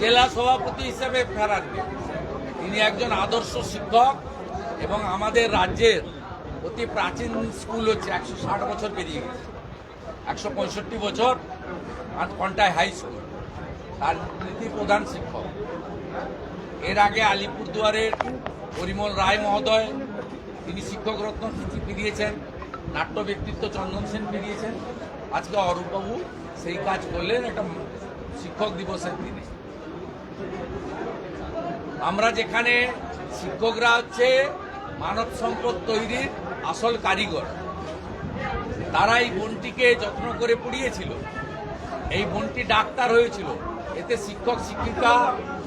জেলা সভাপতি হিসেবে ফেরাননি তিনি একজন আদর্শ শিক্ষক এবং আমাদের রাজ্যের অতি প্রাচীন স্কুল হচ্ছে একশো ষাট বছর পেরিয়ে গেছে। একশো পঁয়ষট্টি বছর আর কন্টায় হাই স্কুল। তার নীতি প্রধান শিক্ষক। এর আগে আলিপুরদুয়ারের পরিমল রায় মহোদয়, তিনি শিক্ষক রত্ন চিঠি ফিরিয়েছেন নাট্য ব্যক্তিত্ব চন্দন সেন ফিরিয়েছেন আজকে অরূপবাবু সেই কাজ করলেন, একটা শিক্ষক দিবসের দিনে। আমরা যেখানে শিক্ষকরা হচ্ছে মানব সম্পদ তৈরির আসল কারিগর, তারা এই বোনটিকে যত্ন করে পড়িয়েছিল। এই বোনটি ডাক্তার হয়েছিল। এতে শিক্ষক, শিক্ষিকা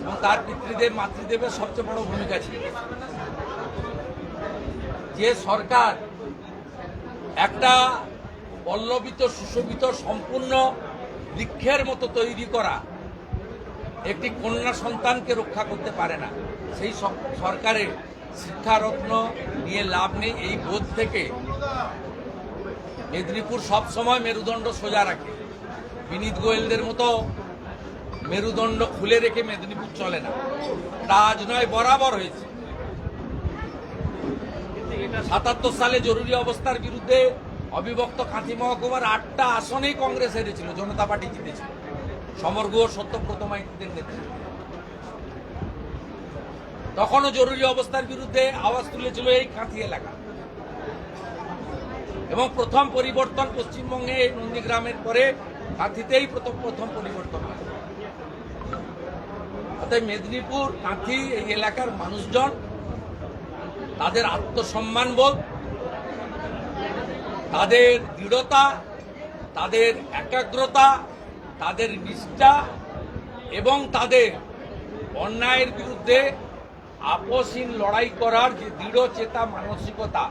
এবং তার পিতৃদেব, মাতৃদেবের সবচেয়ে বড় ভূমিকা ছিল। যে সরকার একটা পল্লবিত সুশোভিত, সম্পূর্ণ বৃক্ষের মতো তৈরি করা। একটি কন্যা সন্তানকে রক্ষা করতে পারে না। সেই সরকারের শিক্ষারত্ন নিয়ে লাভ নেই, এই বোধ থেকে। মেদিনীপুর সবসময় মেরুদণ্ড সোজা রাখে। বিনীত গোয়েলদের মতো মেরুদণ্ড খুলে রেখে মেদিনীপুর চলে না। তা আজ নয়, বরাবর হয়েছে। সাতাত্তর সালে জরুরি অবস্থার বিরুদ্ধে অবিভক্ত কাঁথি মহকুমার আটটা আসনেই কংগ্রেস হেরেছিল, জনতা পার্টি জিতেছিল। সমর গুহ সত্যব্রত মাইতিদের নেতৃত্বে। তখনও জরুরি অবস্থার বিরুদ্ধে আওয়াজ তুলেছিল এই কাঁথি এলাকা। এবং প্রথম পরিবর্তন পশ্চিমবঙ্গে নন্দীগ্রামের পরে কাঁথিতেই প্রথম প্রথম পরিবর্তন হয়। অর্থাৎ মেদিনীপুর, কাঁথি এই এলাকার মানুষজন, তাদের আত্মসম্মান বোধ তাদের দৃঢ়তা, তাদের একাগ্রতা, তাদের নিষ্ঠা এবং তাদের অন্যায়ের বিরুদ্ধে আপসহীন লড়াই করার যে দৃঢ় চেতা মানসিকতা,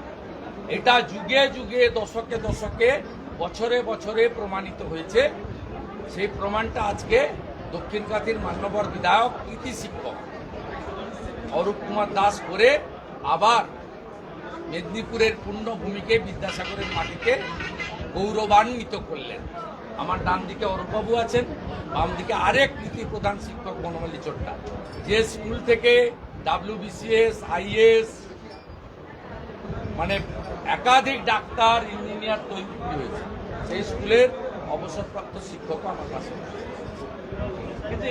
এটা যুগে যুগে, দশকে দশকে, বছরে বছরে প্রমাণিত হয়েছে। সেই প্রমাণটা আজকে দক্ষিণ কাতির মান্যবর বিধায়ক কৃতি শিক্ষক অরূপ কুমার দাস করে আবার মেদিনীপুরের পুণ্যভূমিকে বিদ্যাসাগরের মাটিতে গৌরবান্বিত করলেন। আমার ডান দিকে অরূপবাবু আছেন বাম দিকে আরেক কৃতি প্রধান শিক্ষক বনমালী চোট্টা যে স্কুল থেকে ডাব্লিউবিসিএস আইএস মানে একাধিক ডাক্তার ইঞ্জিনিয়ার তৈরি হয়েছে সেই স্কুলের অবসরপ্রাপ্ত শিক্ষকও আমার কাছে কিন্তু